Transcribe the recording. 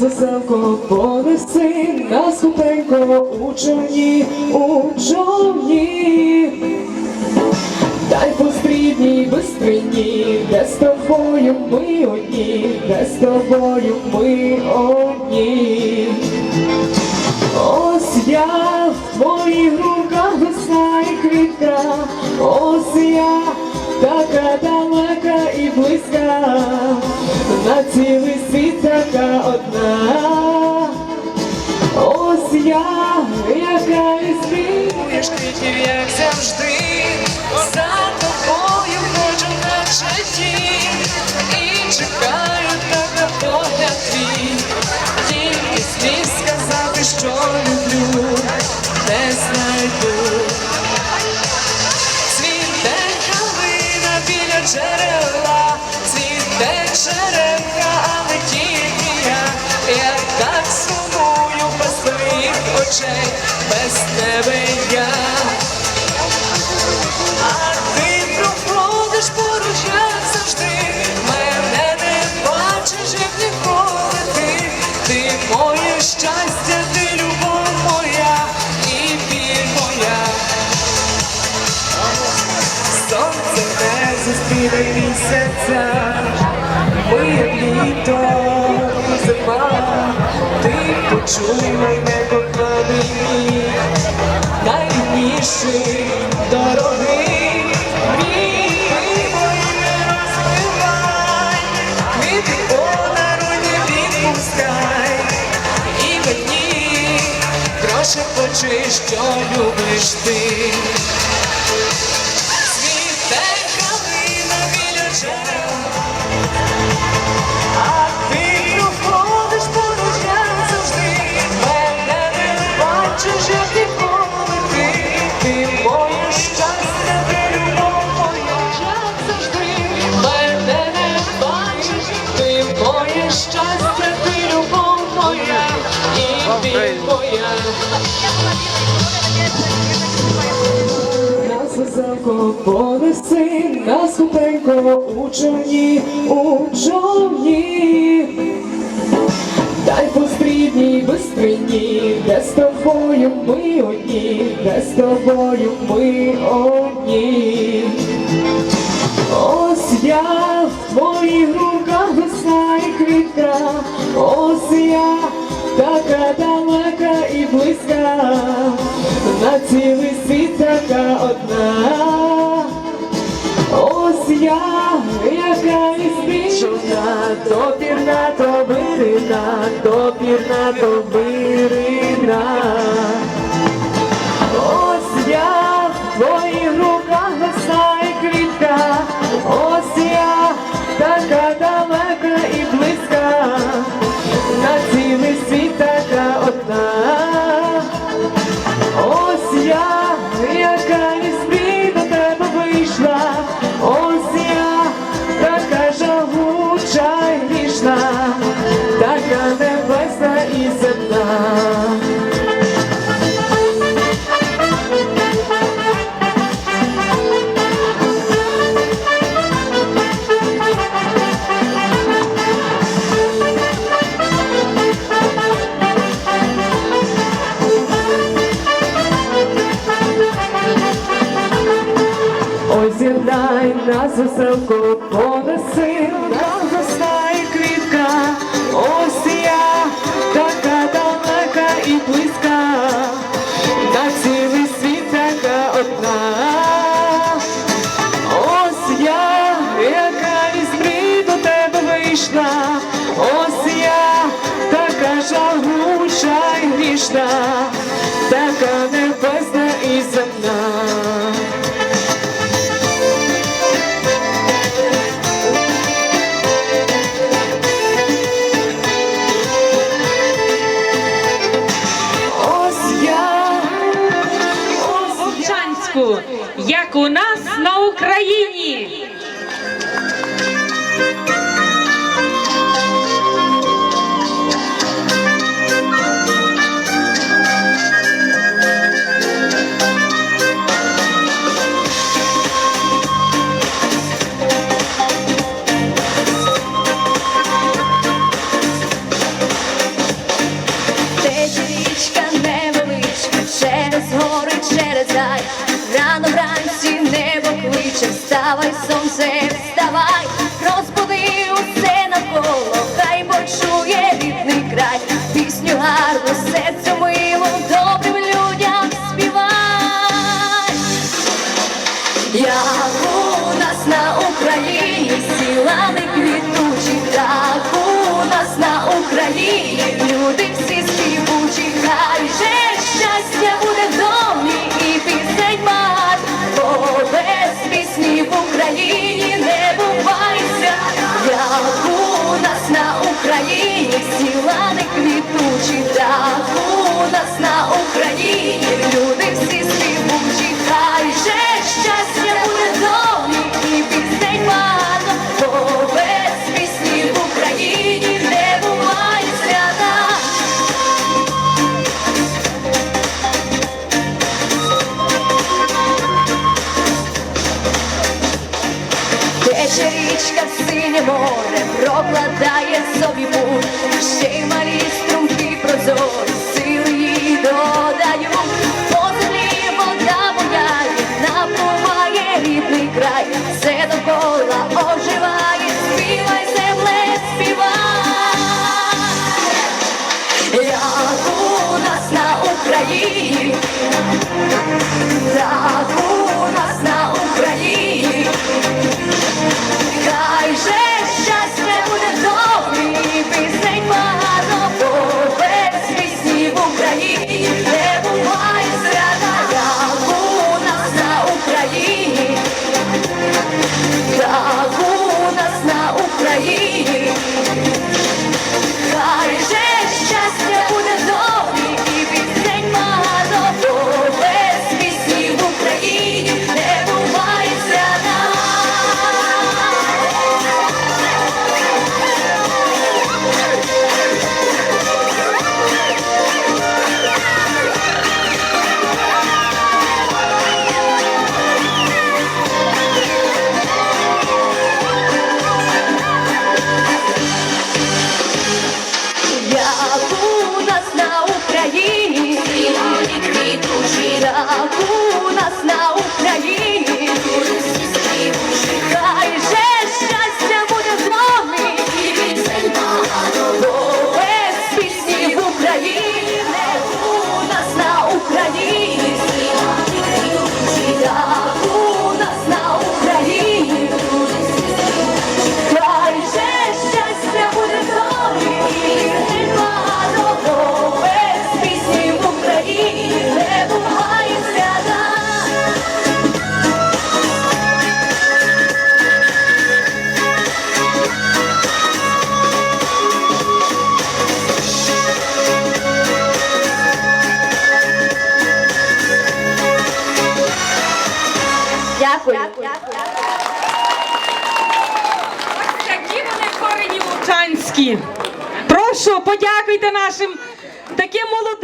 веселко понеси, нас купенько у човні, у човні. Дай пострідній бистрині, де з тобою ми одні, де з тобою ми одні. Ось я в твоїх руках весна і квітка, ось я така далека і близька, на цілий я, яка Будеш квітів, як завжди, за тобою хочу наче тінь і чекаю очей, без тебе я. А ти проходиш поруч, як завжди, мене не бачиш, як ніколи ти, ти моє щастя, ти любов моя і біль моя. Сонце не зустріне місяця, як літо зима, ти почуй мене найрідніший, дорогий, мій мої не розбивай, квіти подаруй, відпускай, і мені прошепочи, що любиш ти. Веселко понеси, нас купенько у човні, у човні. Дай пострідній бистрині, де з тобою ми одні, де з тобою ми одні. Ось я в твоїх руках весна і квітка, ось я така далека близька, на цілий світ така одна. Ось я, яка Чорна, то пірна, то вирина, то пірна, то вирина. Ось я в твоїх руках весна і квітка, ось я така далека веселку, понеси, застає квітка, ось я, така далека і близька, на цілий світ така одна. Ось я, яка із мрій до тебе вийшла, ось я, така жагуча й грішна, Галочку, як у нас на Україні. Через гори, через дай no Brasil. тече річка, синє море, прокладає собі путь, ще й малі струмки прозорі, сили їй додають. here. Так нас на Україні, квітучі, так у що подякуйте нашим таким молодим.